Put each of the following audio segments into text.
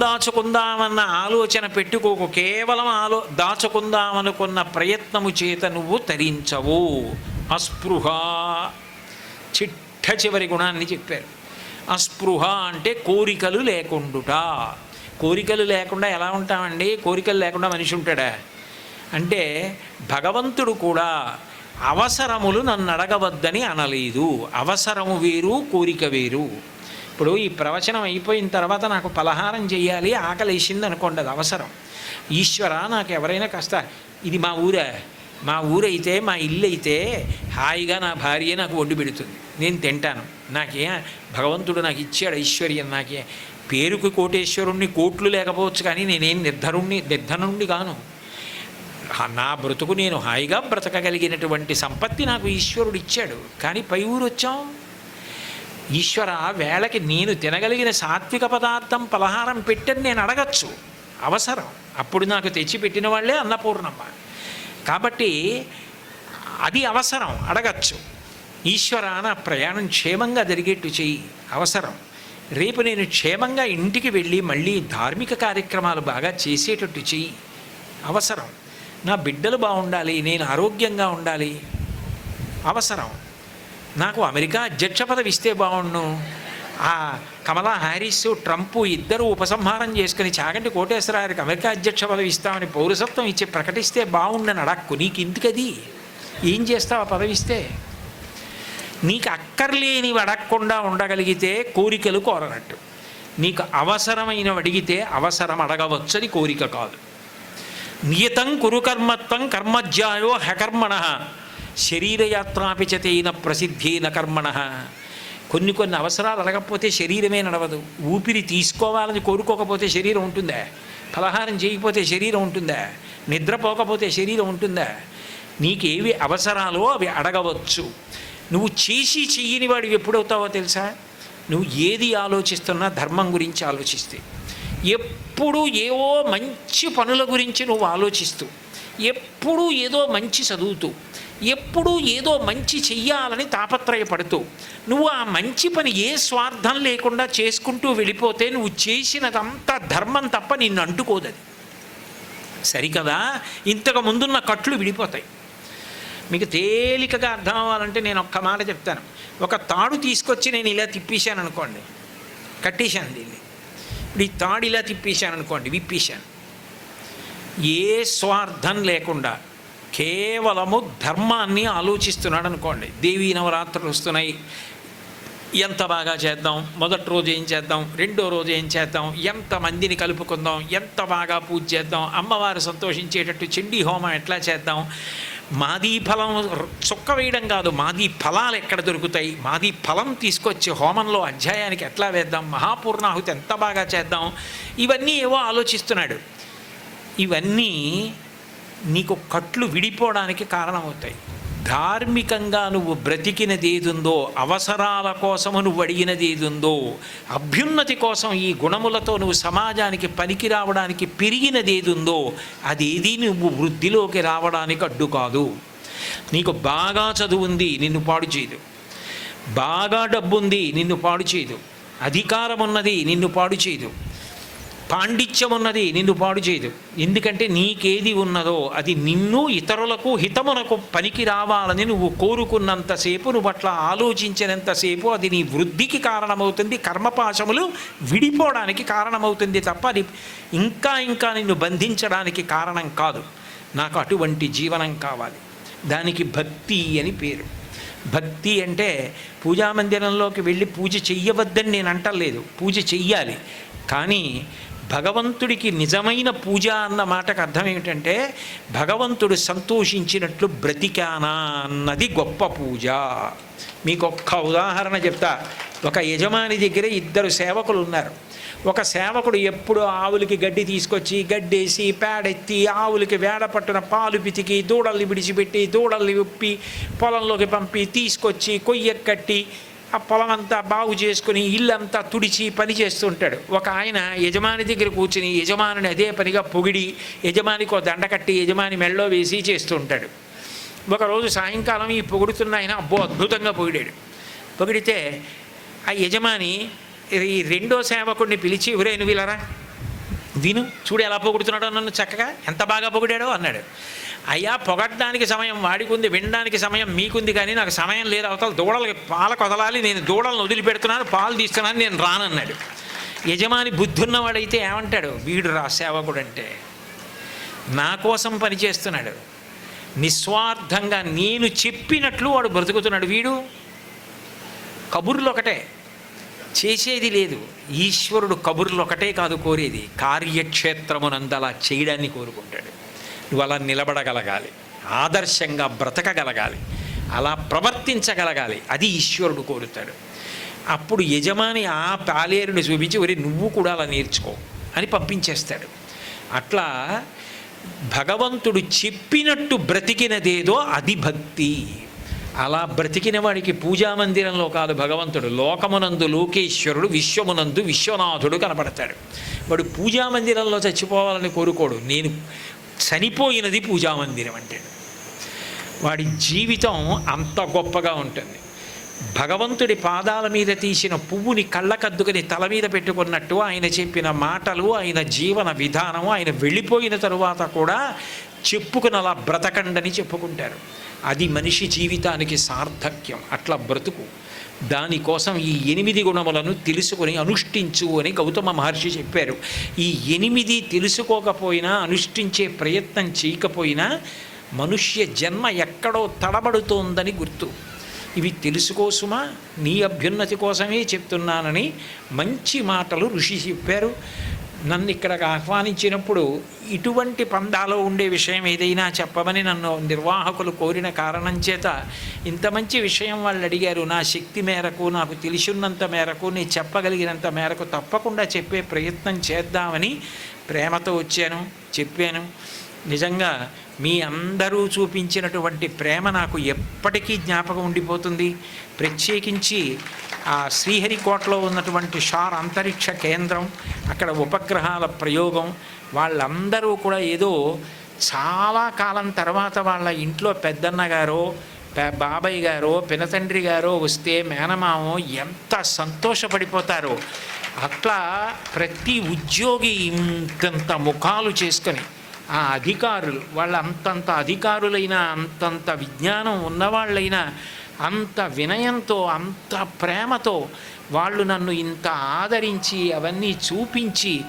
దాచుకుందామన్న ఆలోచన పెట్టుకోకు. కేవలం ఆలో దాచుకుందామనుకున్న ప్రయత్నము చేత నువ్వు తరించవు. అస్పృహ. చిట్ట చివరి గుణాన్ని చెప్పారు. అస్పృహ అంటే కోరికలు లేకుండుట. కోరికలు లేకుండా ఎలా ఉంటామండి? కోరికలు లేకుండా మనిషి ఉంటాడా? అంటే భగవంతుడు కూడా అవసరములు నన్ను అడగవద్దని అనలేదు. అవసరము వేరు కోరిక వేరు. ఇప్పుడు ఈ ప్రవచనం అయిపోయిన తర్వాత నాకు పలహారం చేయాలి ఆకలి వేసింది అనుకోండి అది అవసరం. ఈశ్వర నాకు ఎవరైనా కాస్త ఇది మా ఊరే మా ఊరైతే మా ఇల్లు అయితే హాయిగా నా భార్య నాకు వండి పెడుతుంది. నేను తింటాను. నాకే భగవంతుడు నాకు ఇచ్చాడు ఐశ్వర్యం. నాకే పేరుకు కోటేశ్వరుణ్ణి కోట్లు లేకపోవచ్చు కానీ నేనేం నిర్ధరుణ్ణి నిర్ధనుణ్ణి కాను. నా బ్రతుకు నేను హాయిగా బ్రతకగలిగినటువంటి సంపత్తి నాకు ఈశ్వరుడు ఇచ్చాడు. కానీ పై ఊరు వచ్చాం. ఈశ్వర వేళకి నేను తినగలిగిన సాత్విక పదార్థం పలహారం పెట్టని నేను అడగచ్చు. అవసరం. అప్పుడు నాకు తెచ్చిపెట్టిన వాళ్ళే అన్నపూర్ణమ్మ. కాబట్టి అది అవసరం. అడగచ్చు. ఈశ్వర నా ప్రయాణం క్షేమంగా జరిగేట్టు చెయ్యి. అవసరం. రేపు నేను క్షేమంగా ఇంటికి వెళ్ళి మళ్ళీ ధార్మిక కార్యక్రమాలు బాగా చేసేటట్టు చెయ్యి. అవసరం. నా బిడ్డలు బాగుండాలి. నేను ఆరోగ్యంగా ఉండాలి. అవసరం. నాకు అమెరికా అధ్యక్ష పదవి ఇస్తే బాగుండు. ఆ కమలా హ్యారిస్ ట్రంప్ ఇద్దరు ఉపసంహారం చేసుకుని చాగంటి కోటేశ్వరారికి అమెరికా అధ్యక్ష పదవి ఇస్తామని పౌరసత్వం ఇచ్చి ప్రకటిస్తే బాగుండని అడక్కు. నీకు ఇందుకది ఏం చేస్తావు ఆ పదవి ఇస్తే? నీకు అక్కర్లేనివి అడగకుండా ఉండగలిగితే కోరికలు కోరనట్టు. నీకు అవసరమైనవి అడిగితే అవసరం అడగవచ్చని కోరిక కాదు. నియతం కురుకర్మత్వం కర్మజ్యాయో హకర్మణ శరీరయాత్రాపిచతైన ప్రసిద్ధైన కర్మణ. కొన్ని కొన్ని అవసరాలు అడగకపోతే శరీరమే నడవదు. ఊపిరి తీసుకోవాలని కోరుకోకపోతే శరీరం ఉంటుందా? ఫలహారం చేయకపోతే శరీరం ఉంటుందా? నిద్రపోకపోతే శరీరం ఉంటుందా? నీకేవి అవసరాలో అవి అడగవచ్చు. నువ్వు చేసి చెయ్యని వాడివి ఎప్పుడవుతావో తెలుసా? నువ్వు ఏది ఆలోచిస్తున్నా ధర్మం గురించి ఆలోచిస్తే. ఎప్పుడు ఏవో మంచి పనుల గురించి నువ్వు ఆలోచిస్తూ ఎప్పుడూ ఏదో మంచి చదువుతూ ఎప్పుడూ ఏదో మంచి చెయ్యాలని తాపత్రయపడుతూ నువ్వు ఆ మంచి పని ఏ స్వార్థం లేకుండా చేసుకుంటూ వెళ్ళిపోతే నువ్వు చేసినదంతా ధర్మం తప్ప నిన్ను అంటుకోదది. సరికదా? ఇంతకు ముందున్న కట్లు విడిపోతాయి. మీకు తేలికగా అర్థం అవ్వాలంటే నేను ఒక్క మాట చెప్తాను. ఒక తాడు తీసుకొచ్చి నేను ఇలా తిప్పేశాను అనుకోండి కట్టేశాను దీన్ని. ఇప్పుడు ఈ తాడు ఇలా తిప్పేశాను అనుకోండి విప్పేశాను. ఏ స్వార్థం లేకుండా కేవలము ధర్మాన్ని ఆలోచిస్తున్నాడు అనుకోండి దేవీ నవరాత్రులు వస్తున్నాయి. ఎంత బాగా చేద్దాం? మొదటి రోజు ఏం చేద్దాం? రెండో రోజు ఏం చేద్దాం? ఎంత మందిని కలుపుకుందాం? ఎంత బాగా పూజ చేద్దాం? అమ్మవారు సంతోషించేటట్టు చండీ హోమం ఎట్లా చేద్దాం? మాదీ ఫలం చుక్క వేయడం కాదు. మాదీ ఫలాలు ఎక్కడ దొరుకుతాయి? మాది ఫలం తీసుకొచ్చి హోమంలో అధ్యాయానికి ఎట్లా వేద్దాం? మహాపూర్ణాహుతి ఎంత బాగా చేద్దాం? ఇవన్నీ ఏవో ఆలోచిస్తున్నాడు. ఇవన్నీ నీకు కట్లు విడిపోవడానికి కారణమవుతాయి. ధార్మికంగా నువ్వు బ్రతికినది ఏదుందో అవసరాల కోసము నువ్వు అడిగినది ఏదుందో అభ్యున్నతి కోసం ఈ గుణములతో నువ్వు సమాజానికి పనికి రావడానికి పెరిగినది ఏదుందో అదేది నువ్వు వృద్ధిలోకి రావడానికి అడ్డు కాదు. నీకు బాగా చదువు ఉంది నిన్ను పాడు చేయదు. బాగా డబ్బుంది నిన్ను పాడు చేయదు. అధికారం ఉన్నది నిన్ను పాడు చేయదు. పాండిత్యం ఉన్నది నిన్ను పాడు చేయదు. ఎందుకంటే నీకేది ఉన్నదో అది నిన్ను ఇతరులకు హితమునకు పనికి రావాలని నువ్వు కోరుకున్నంతసేపు నువ్వు అట్లా ఆలోచించినంతసేపు అది నీ వృద్ధికి కారణమవుతుంది కర్మపాశములు విడిపోవడానికి కారణమవుతుంది తప్ప అది ఇంకా ఇంకా నిన్ను బంధించడానికి కారణం కాదు. నాకు అటువంటి జీవనం కావాలి. దానికి భక్తి అని పేరు. భక్తి అంటే పూజా మందిరంలోకి వెళ్ళి పూజ చెయ్యవద్దని నేను అంటలేదు. పూజ చెయ్యాలి. కానీ భగవంతుడికి నిజమైన పూజ అన్న మాటకు అర్థం ఏమిటంటే భగవంతుడు సంతోషించినట్లు బ్రతికానా అన్నది గొప్ప పూజ. మీకు ఒక్క ఉదాహరణ చెప్తా. ఒక యజమాని దగ్గర ఇద్దరు సేవకులు ఉన్నారు. ఒక సేవకుడు ఎప్పుడు ఆవులకి గడ్డి తీసుకొచ్చి గడ్డేసి పేడెత్తి ఆవులకి వేడ పట్టున పాలు పితికి దూడల్ని విడిచిపెట్టి దూడల్ని ఉప్పి పొలంలోకి పంపి తీసుకొచ్చి కొయ్య కట్టి ఆ పొలం అంతా బాగు చేసుకుని ఇల్లంతా తుడిచి పని చేస్తుంటాడు. ఒక ఆయన యజమాని దగ్గర కూర్చుని యజమానిని అదే పనిగా పొగిడి యజమానికి ఒక దండ కట్టి యజమాని మెళ్ళో వేసి చేస్తుంటాడు. ఒకరోజు సాయంకాలం ఈ పొగుడుతున్న ఆయన అబ్బో అద్భుతంగా పొగిడాడు. పొగిడితే ఆ యజమాని ఈ రెండో సేవకుడిని పిలిచి ఒరే నువ్వు విను చూడు ఎలా పొగుడుతున్నాడో నన్ను చక్కగా ఎంత బాగా పొగిడాడో అన్నాడు. అయ్యా పొగడ్డానికి సమయం వాడికుంది వినడానికి సమయం మీకుంది కానీ నాకు సమయం లేదు అవతల దూడలకి పాల కొదలాలి నేను దూడలను వదిలిపెడుతున్నాను పాలు తీస్తున్నాను నేను రానన్నాడు. యజమాని బుద్ధున్నవాడైతే ఏమంటాడు? వీడు రా సేవకుడు అంటే నా కోసం పనిచేస్తున్నాడు నిస్వార్థంగా నేను చెప్పినట్లు వాడు బ్రతుకుతున్నాడు వీడు. కబుర్లు ఒకటే. చేసేది లేదు. ఈశ్వరుడు కబుర్లు ఒకటే కాదు కోరేది. కార్యక్షేత్రమునందలా చేయడాన్ని కోరుకుంటాడు. నువ్వు అలా నిలబడగలగాలి. ఆదర్శంగా బ్రతకగలగాలి. అలా ప్రవర్తించగలగాలి. అది ఈశ్వరుడు కోరుతాడు. అప్పుడు యజమాని ఆ పాలేరుని చూపించి ఒరే నువ్వు కూడా అలా నేర్చుకో అని పంపించేస్తాడు. అట్లా భగవంతుడు చెప్పినట్టు బ్రతికినదేదో అది భక్తి అలా బ్రతికిన వాడికి పూజామందిరంలో కాదు భగవంతుడు. లోకమునందు లోకేశ్వరుడు విశ్వమునందు విశ్వనాథుడు కనపడతాడు. వాడు పూజామందిరంలో చచ్చిపోవాలని కోరుకోడు. నేను చనిపోయినది పూజామందిరం అంటాడు వాడి జీవితం అంత గొప్పగా ఉంటుంది. భగవంతుడి పాదాల మీద తీసిన పువ్వుని కళ్ళకద్దుకుని తల మీద పెట్టుకున్నట్టు ఆయన చెప్పిన మాటలు ఆయన జీవన విధానం ఆయన వెళ్ళిపోయిన తరువాత కూడా చెప్పుకుని అలా బ్రతకండని చెప్పుకుంటారు. అది మనిషి జీవితానికి సార్థక్యం. అట్లా బ్రతుకు. దానికోసం ఈ ఎనిమిది గుణములను తెలుసుకొని అనుష్ఠించు అని గౌతమ మహర్షి చెప్పారు. ఈ ఎనిమిది తెలుసుకోకపోయినా అనుష్ఠించే ప్రయత్నం చేయకపోయినా మనుష్య జన్మ ఎక్కడో తడబడుతోందని గుర్తు. ఇవి తెలుసుకోసుమా నీ అభ్యున్నతి కోసమే చెప్తున్నానని మంచి మాటలు ఋషి చెప్పారు. నన్ను ఇక్కడికి ఆహ్వానించినప్పుడు ఇటువంటి పందాలో ఉండే విషయం ఏదైనా చెప్పమని నన్ను నిర్వాహకులు కోరిన కారణం చేత ఇంత మంచి విషయం వాళ్ళు అడిగారు. నా శక్తి మేరకు నాకు తెలిసినంత మేరకు నేను చెప్పగలిగినంత మేరకు తప్పకుండా చెప్పే ప్రయత్నం చేద్దామని ప్రేమతో వచ్చాను చెప్పాను. నిజంగా మీ అందరూ చూపించినటువంటి ప్రేమ నాకు ఎప్పటికీ జ్ఞాపకం ఉండిపోతుంది. ప్రత్యేకించి ఆ శ్రీహరికోటలో ఉన్నటువంటి షార్ అంతరిక్ష కేంద్రం అక్కడ ఉపగ్రహాల ప్రయోగం వాళ్ళందరూ కూడా ఏదో చాలా కాలం తర్వాత వాళ్ళ ఇంట్లో పెద్దన్న గారో బాబాయ్ గారో పినతండ్రి గారో వస్తే మేనమామో ఎంత సంతోషపడిపోతారో. అట్లా ప్రతి ఉద్యోగి ఇంతంత ముఖాలు చేసుకొని ఆ అధికారులు వాళ్ళ అంతంత అధికారులైన అంతంత విజ్ఞానం ఉన్నవాళ్ళైనా అంత వినయంతో అంత ప్రేమతో వాళ్ళు నన్ను ఇంత ఆదరించి అవన్నీ చూపించి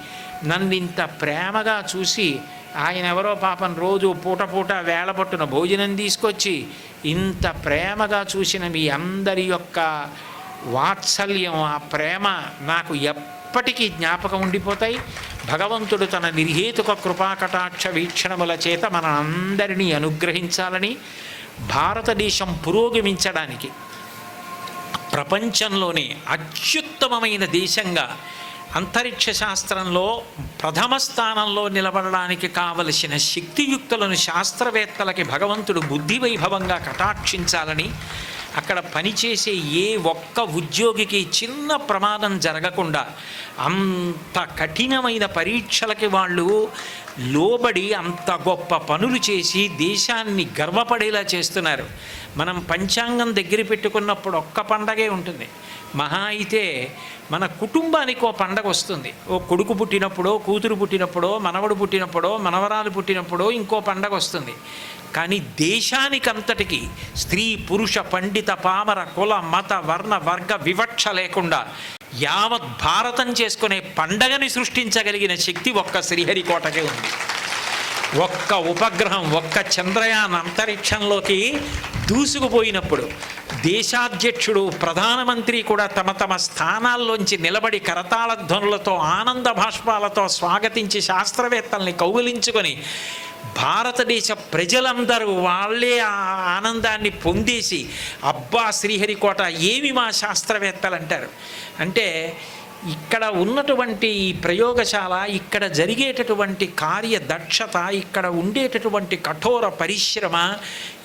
నన్ను ఇంత ప్రేమగా చూసి ఆయన ఎవరో పాపం రోజు పూట పూట వేలపట్టున భోజనం తీసుకొచ్చి ఇంత ప్రేమగా చూసిన మీ అందరి యొక్క వాత్సల్యం ఆ ప్రేమ నాకు ఎప్పటికీ జ్ఞాపకం ఉండిపోతాయి. భగవంతుడు తన నిర్హేతుక కృపాకటాక్ష వీక్షణముల చేత మన అందరినీ అనుగ్రహించాలని భారతదేశం పురోగమించడానికి ప్రపంచంలోనే అత్యుత్తమమైన దేశంగా అంతరిక్ష శాస్త్రంలో ప్రథమ స్థానంలో నిలబడడానికి కావలసిన శక్తియుక్తులను శాస్త్రవేత్తలకి భగవంతుడు బుద్ధి వైభవంగా కటాక్షించాలని అక్కడ పనిచేసే ఏ ఒక్క ఉద్యోగికి చిన్న ప్రమాదం జరగకుండా అంత కఠినమైన పరీక్షలకి వాళ్ళు లోబడి అంత గొప్ప పనులు చేసి దేశాన్ని గర్వపడేలా చేస్తున్నారు. మనం పంచాంగం దగ్గర పెట్టుకున్నప్పుడు ఒక్క పండగే ఉంటుంది. మహా అయితే మన కుటుంబానికి ఓ పండగ వస్తుంది. ఓ కొడుకు పుట్టినప్పుడో కూతురు పుట్టినప్పుడో మనవడు పుట్టినప్పుడో మనవరాలు పుట్టినప్పుడో ఇంకో పండగ వస్తుంది. కానీ దేశానికంతటికి స్త్రీ పురుష పండిత పామర కుల మత వర్ణ వర్గ వివక్ష లేకుండా యావత్ భారతం చేసుకునే పండగని సృష్టించగలిగిన శక్తి ఒక్క శ్రీహరికోటకే ఉంది. ఒక్క ఉపగ్రహం ఒక్క చంద్రయాన్ అంతరిక్షంలోకి దూసుకుపోయినప్పుడు దేశాధ్యక్షుడు ప్రధానమంత్రి కూడా తమ తమ స్థానాల్లోంచి నిలబడి కరతాళ ధ్వనులతో ఆనంద భాష్పాలతో స్వాగతించి శాస్త్రవేత్తల్ని కౌగిలించుకొని భారతదేశ ప్రజలందరూ వాళ్ళే ఆ ఆనందాన్ని పొందేసి అబ్బా శ్రీహరికోట ఏమి మా శాస్త్రవేత్తలు అంటారు? అంటే ఇక్కడ ఉన్నటువంటి ఈ ప్రయోగశాల ఇక్కడ జరిగేటటువంటి కార్యదక్షత ఇక్కడ ఉండేటటువంటి కఠోర పరిశ్రమ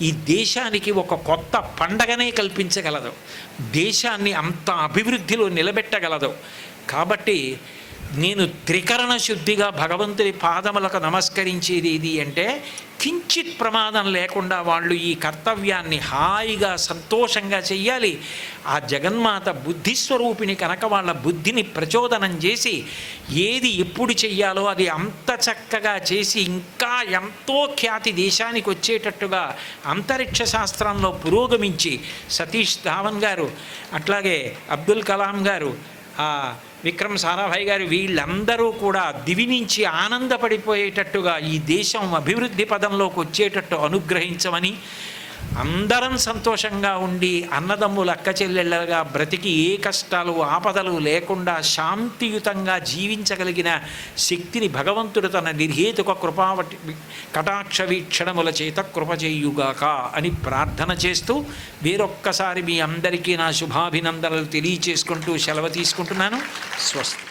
ఈ దేశానికి ఒక కొత్త పండగనే కల్పించగలదు. దేశాన్ని అంత అభివృద్ధిలో నిలబెట్టగలదు. కాబట్టి నేను త్రికరణ శుద్ధిగా భగవంతుని పాదములకు నమస్కరించేది ఇది అంటే కించిత్ ప్రమాదం లేకుండా వాళ్ళు ఈ కర్తవ్యాన్ని హాయిగా సంతోషంగా చెయ్యాలి. ఆ జగన్మాత బుద్ధిస్వరూపిణి కనుక వాళ్ళ బుద్ధిని ప్రచోదనం చేసి ఏది ఎప్పుడు చెయ్యాలో అది అంత చక్కగా చేసి ఇంకా ఎంతో ఖ్యాతి దేశానికి వచ్చేటట్టుగా అంతరిక్ష శాస్త్రంలో పురోగమించి సతీష్ ధావన్ గారు అట్లాగే అబ్దుల్ కలాం గారు ఆ విక్రమ్ సారాభాయ్ గారు వీళ్ళందరూ కూడా దివినించి ఆనందపడిపోయేటట్టుగా ఈ దేశం అభివృద్ధి పదంలోకి వచ్చేటట్టు అనుగ్రహించమని అందరం సంతోషంగా ఉండి అన్నదమ్ములు అక్క చెల్లెళ్ళగా బ్రతికి ఏ కష్టాలు ఆపదలు లేకుండా శాంతియుతంగా జీవించగలిగిన శక్తిని భగవంతుడు తన నిర్హేతుక కృపావటి కటాక్ష వీక్షణముల చేత కృప చేయుగాక అని ప్రార్థన చేస్తూ వేరొక్కసారి మీ అందరికీ నా శుభాభినందనలు తెలియచేసుకుంటూ సెలవు తీసుకుంటున్నాను. స్వస్తి.